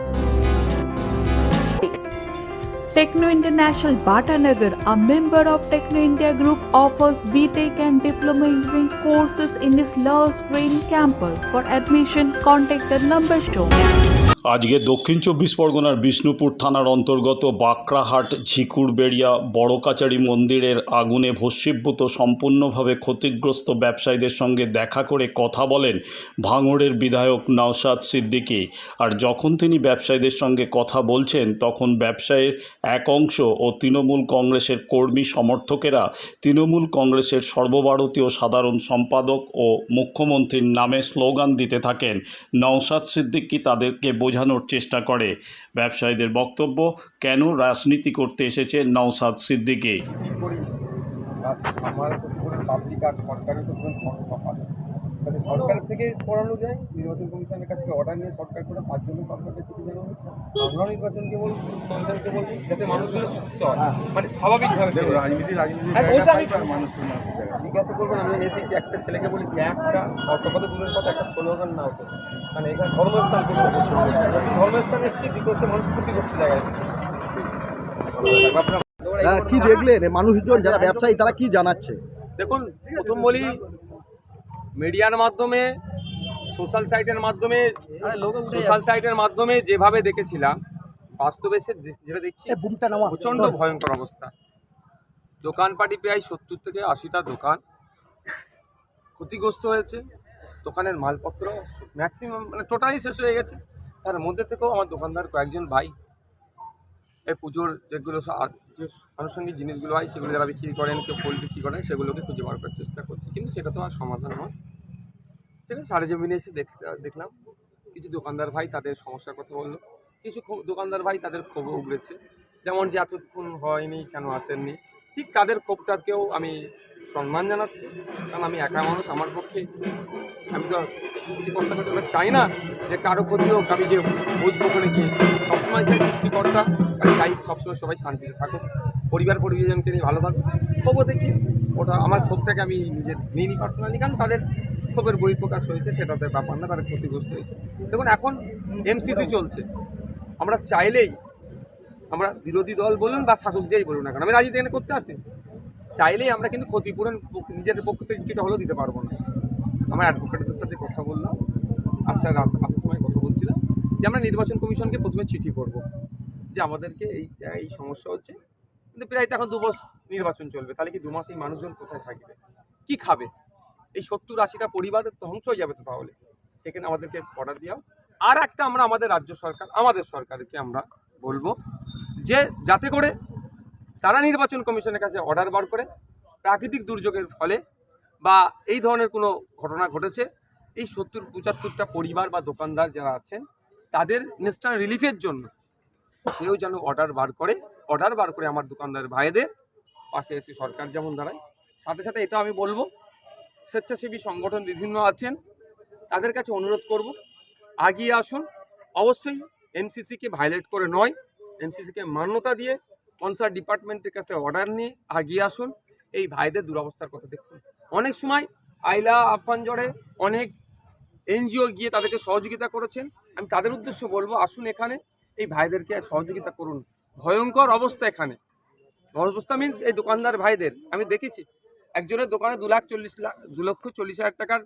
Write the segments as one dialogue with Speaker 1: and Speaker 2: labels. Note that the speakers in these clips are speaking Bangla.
Speaker 1: Thank you Techno International Bhatanagar, a member of Techno India Group, offers BTEC and Diploma Engineering courses in its Love Green campus. For admission, contact the number shown.
Speaker 2: আজকে দক্ষিণ চব্বিশ পরগনার বিষ্ণুপুর থানার অন্তর্গত বাঁকড়াহাট ঝিকুরবেড়িয়া বড় কাচারি মন্দিরের আগুনে ভস্মীভূত সম্পূর্ণভাবে ক্ষতিগ্রস্ত ব্যবসায়ীদের সঙ্গে দেখা করে কথা বলেন ভাঙড়ের বিধায়ক নওশাদ সিদ্দিকী আর যখন তিনি ব্যবসায়ীদের সঙ্গে কথা বলছেন তখন ব্যবসায়ীর এক অংশ ও তৃণমূল কংগ্রেসের কর্মী সমর্থকেরা তৃণমূল কংগ্রেসের সর্বভারতীয় সাধারণ সম্পাদক ও মুখ্যমন্ত্রীর নামে স্লোগান দিতে থাকেন। নওশাদ সিদ্দিকী তাদেরকে বোঝানোর চেষ্টা করে। ব্যবসায়ীদের বক্তব্য, কেন রাজনীতি করতে এসেছে নওশাদ সিদ্দিকী?
Speaker 3: আমার তো পাবলিক আর সরকারের তো তাহলে সরকার থেকে করানো যায়? নির্বাচন কমিশনের কাছ থেকে অর্ডার নিয়ে সরকার করে তার জন্য সরকারকে চিঠি জানানো আমরা নির্বাচনকে সরকারকে যাতে মানুষগুলো সুস্থ হয়। মানে স্বাভাবিকভাবে
Speaker 4: রাজনীতি রাজনীতি
Speaker 3: হ্যাঁ, জিজ্ঞাসা করবেন আমি এসেছি একটা ছেলেকে বলি যে একটা দূরের কথা একটা স্লোগান না হতো মানে এখানে ধর্মস্থান করতে ধর্মস্থান এসেছি দ্বিতীয় হচ্ছে মানুষ ক্ষতি করতে জায়গায়। এসেছে। আপনারা-
Speaker 5: হ্যাঁ, কি দেখলেন? মানুষজন যারা ব্যবসায়ী তারা কি জানাচ্ছে?
Speaker 3: দেখুন প্রথম বলি মিডিয়ার মাধ্যমে সোশ্যাল সাইটের মাধ্যমে সোশ্যাল সাইটের মাধ্যমে যেভাবে দেখেছিলাম বাস্তবে সে যেটা দেখছি প্রচণ্ড ভয়ঙ্কর অবস্থা। দোকানপাটি প্রায় সত্তর থেকে আশিটা দোকান ক্ষতিগ্রস্ত হয়েছে। দোকানের মালপত্র ম্যাক্সিমাম মানে টোটালি শেষ হয়ে গেছে। তার মধ্যে থেকেও আমার দোকানদার কয়েকজন ভাই এই পুজোর যেগুলো যে আনুষঙ্গিক জিনিসগুলো হয়, সেগুলো যারা বিক্রি করেন, কেউ ফুল বিক্রি করেন, সেগুলোকে খুঁজে বার করার চেষ্টা করছি। কিন্তু সেটা তো আর সমাধান নয়। সেটা সারে জমিনে এসে দেখ, দেখলাম। কিছু দোকানদার ভাই তাদের সমস্যার কথা বলল। কিছু দোকানদার ভাই তাদের ক্ষোভ উগড়েছে। যেমন যে এতক্ষণ হয়নি, কেন আসেননি? ঠিক তাদের ক্ষোভটাকেও আমি সম্মান জানাচ্ছি। কারণ আমি একা মানুষ, আমার পক্ষে আমি তো সৃষ্টিকর্তাকে চাই না যে কারও ক্ষতি হোক, আমি যে বসবো ওখানে গিয়ে। সবসময় চাই সৃষ্টিকর্তা আমি চাই, সবসময় সবাই শান্তিতে থাকুক। পরিবার পরিজনকে নিয়ে ভালো থাকুক। ক্ষোভও দেখি ওটা আমার ক্ষোভটাকে আমি নিজে নিইনি পার্সোনালি কারণ তাদের ক্ষোভের বই প্রকাশ হয়েছে সেটাতে ব্যাপার না, তারা ক্ষতিগ্রস্ত হয়েছে। দেখুন, এখন এমসিসি চলছে। আমরা চাইলেই, আমরা বিরোধী দল বলুন বা শাসক যেই বলুন না কেন, আমি রাজনীতি এখানে করতে আসি চাইলেই আমরা কিন্তু ক্ষতিপূরণ নিজেদের পক্ষ থেকে কিছুটা হলেও দিতে পারব না। আমার অ্যাডভোকেটদের সাথে কথা বললাম। আসার আসার সময় কথা বলছিলাম যে আমরা নির্বাচন কমিশনকে প্রথমে চিঠি করব যে আমাদেরকে এই এই সমস্যা হচ্ছে। কিন্তু প্রায় তো এখন দু মাস নির্বাচন চলবে। তাহলে কি দু মাস এই মানুষজন কোথায় থাকবে? কি খাবে? এই সত্তর আশিটা পরিবারের ধ্বংস হয়ে যাবে তো তাহলে? সেখানে আমাদেরকে অর্ডার দেওয়া আর একটা আমরা আমাদের রাজ্য সরকার, আমাদের সরকারকে আমরা বলব যে যাতে করে তারা নির্বাচন কমিশনের কাছে অর্ডার বার করে, প্রাকৃতিক দুর্যোগের ফলে বা এই ধরনের কোনো ঘটনা ঘটেছে, এই সত্তর, পঁচাত্তরটা পরিবার বা দোকানদার যারা আছেন, তাদের ইনস্ট্যান্ট রিলিফের জন্য কেউ যেন অর্ডার বার করে অর্ডার বার করে আমার দোকানদার ভাইদের পাশে এসে সরকার যেমন দাঁড়ায়। সাথে সাথে এটা আমি বলব, স্বেচ্ছাসেবী সংগঠন বিভিন্ন আছেন, তাদের কাছে অনুরোধ করব, আগিয়ে আসুন। অবশ্যই এমসিসিকে ভায়োলেট করে নয় এমসিসিকে মান্যতা দিয়ে কনসার্ট ডিপার্টমেন্টের কাছে অর্ডার নিয়ে আগিয়ে আসুন। এই ভাইদের দুরবস্থার কথা দেখুন। অনেক সময় আইলা আফান জড়ে অনেক এনজিও গিয়ে তাদেরকে সহযোগিতা করেছেন। আমি তাদের উদ্দেশ্য বলব, আসুন এখানে এই ভাইদেরকে সহযোগিতা করুন। ভয়ঙ্কর অবস্থা এখানে। অবস্থা মিনস এই দোকানদার ভাইদের। আমি দেখেছি, একজনের দোকানে দু লাখ চল্লিশ লাখ, দু লক্ষ চল্লিশ হাজার টাকার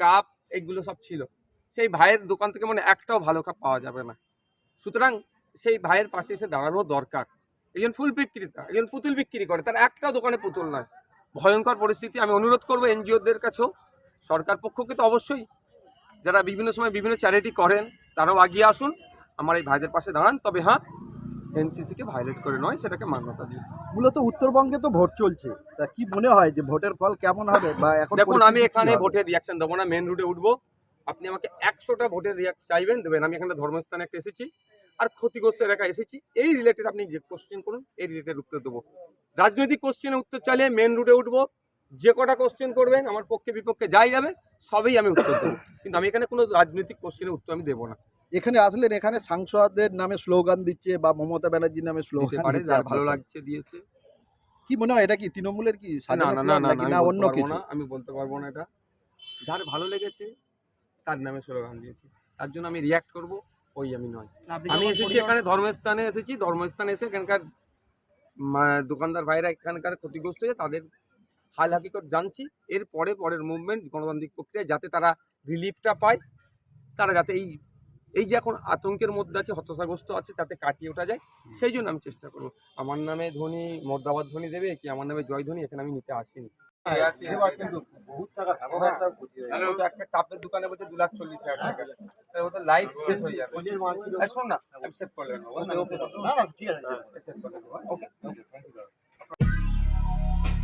Speaker 3: কাপ এগুলো সব ছিল। সেই ভাইয়ের দোকান থেকে মানে একটাও ভালো কাপ পাওয়া যাবে না। সুতরাং সেই ভাইয়ের পাশে এসে দাঁড়ানো দরকার। একজন ফুল বিক্রেতা, একজন পুতুল বিক্রি করে, তার একটাও দোকানে পুতুল নয়। ভয়ঙ্কর পরিস্থিতি। আমি অনুরোধ করব এনজিওদের কাছেও, সরকার পক্ষকে তো অবশ্যই, যারা বিভিন্ন সময় বিভিন্ন চ্যারিটি করেন, তারাও আগিয়ে আসুন। আমার এই ভাইদের পাশে দাঁড়ান। তবে হ্যাঁ এনসিসিকে ভায়োলেট করে নয় সেটাকে মান্যতা দিন
Speaker 5: মূলত উত্তরবঙ্গে তো ভোট চলছে। তা কি মনে হয় যে ভোটের ফল কেমন হবে বা এখন
Speaker 3: দেখুন আমি এখানে ভোটের রিয়াকশন দেবো না মেন রুটে উঠবো। আপনি আমাকে একশোটা ভোটের রিয়াক্ট চাইবেন দেবেন। আমি এখানে ধর্মস্থানে একটা এসেছি আর ক্ষতিগ্রস্ত এলাকা এসেছি। এই রিলেটেড আপনি যে কোশ্চেন করুন এই রিলেটেড উত্তর দেবো। রাজনৈতিক কোশ্চেনে উত্তর চাইলে মেন রুটে উঠবো। যে কটা কোশ্চেন করবেন আমার পক্ষে বিপক্ষে যাই যাবে সবই আমি উত্তর দেবো। কিন্তু আমি এখানে কোনো রাজনৈতিক কোশ্চেনের উত্তর আমি দেবো না।
Speaker 5: এখানে আসলেন এখানে সাংসদের নামে স্লোগান দিচ্ছে বা মমতা ব্যানার্জির নামে স্লোগান
Speaker 3: ভালো লাগছে দিয়েছে।
Speaker 5: কি মনে হয় এটা কি তৃণমূলের কি
Speaker 3: না না না না আমি বলতে
Speaker 5: অন্য
Speaker 3: পারব
Speaker 5: কিছু?
Speaker 3: না আমি বলতে পারব না এটা। যার ভালো লেগেছে তার নামে স্লোগান দিয়েছি। তার জন্য আমি রিয়াক্ট করব ওই আমি নয়। আমি এসেছি এখানে ধর্মস্থানে এসেছি ধর্মস্থানে এসে এখানকার দোকানদার ভাইরা এখানকার ক্ষতিগ্রস্ত হয়ে তাদের হাল হাকিকত জানছি এর পরে পরের মুভমেন্ট গণতান্ত্রিক প্রক্রিয়ায় যাতে তারা রিলিফটা পায় তারা যাতে এই এই যে এখন আতঙ্কের মধ্যে আছে হতাশাগ্রস্ত আছে তাতে কাটিয়ে ওঠা যায় সেই জন্য আমি চেষ্টা করব আমার নামে ধনী মর্দাবাদ ধনী দেবে কি আমার নামে জয় ধনী এখানে আমি নিতে আসিনি একটা কাপের দোকানে বলছে দু লাখ চল্লিশ হাজার টাকা লাইফ শেষ হয়ে যাবে শোন না আমি সেভ করে নেব সেভ করে নেব ওকে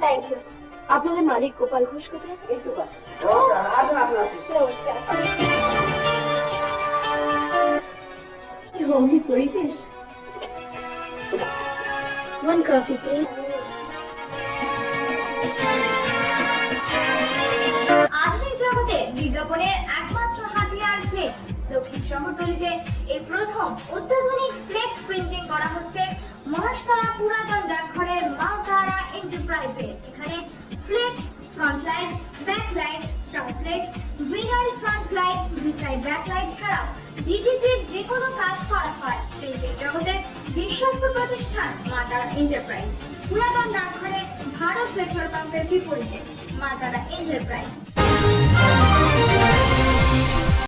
Speaker 4: thank you আপনাদের মালিক গোপাল ঘোষ কোথায়? নমস্কার। হোমলি পরিবেশ
Speaker 6: আধুনিক জগতে বিজ্ঞাপনের একমাত্র দক্ষিণ শহরতলিতে এই প্রথম অত্যাধুনিক ফ্লেক্স প্রিন্টিং করা হচ্ছে। মহাশতলা পুরাতন ডাকঘরের মালতারা এন্টারপ্রাইজে এখানে flex front light back light star flex vinyl front light beside back light ছাড়াও ডিজিটির যে কোনো কাজ করা হয়। প্রিন্টিং জগতের বিশ্বস্ত প্রতিষ্ঠান মাতারা এন্টারপ্রাইজ পুরাতন ডাকঘরে ভারত পেট্রোল পাম্পের বিপরীতে মাতারা এন্টারপ্রাইজ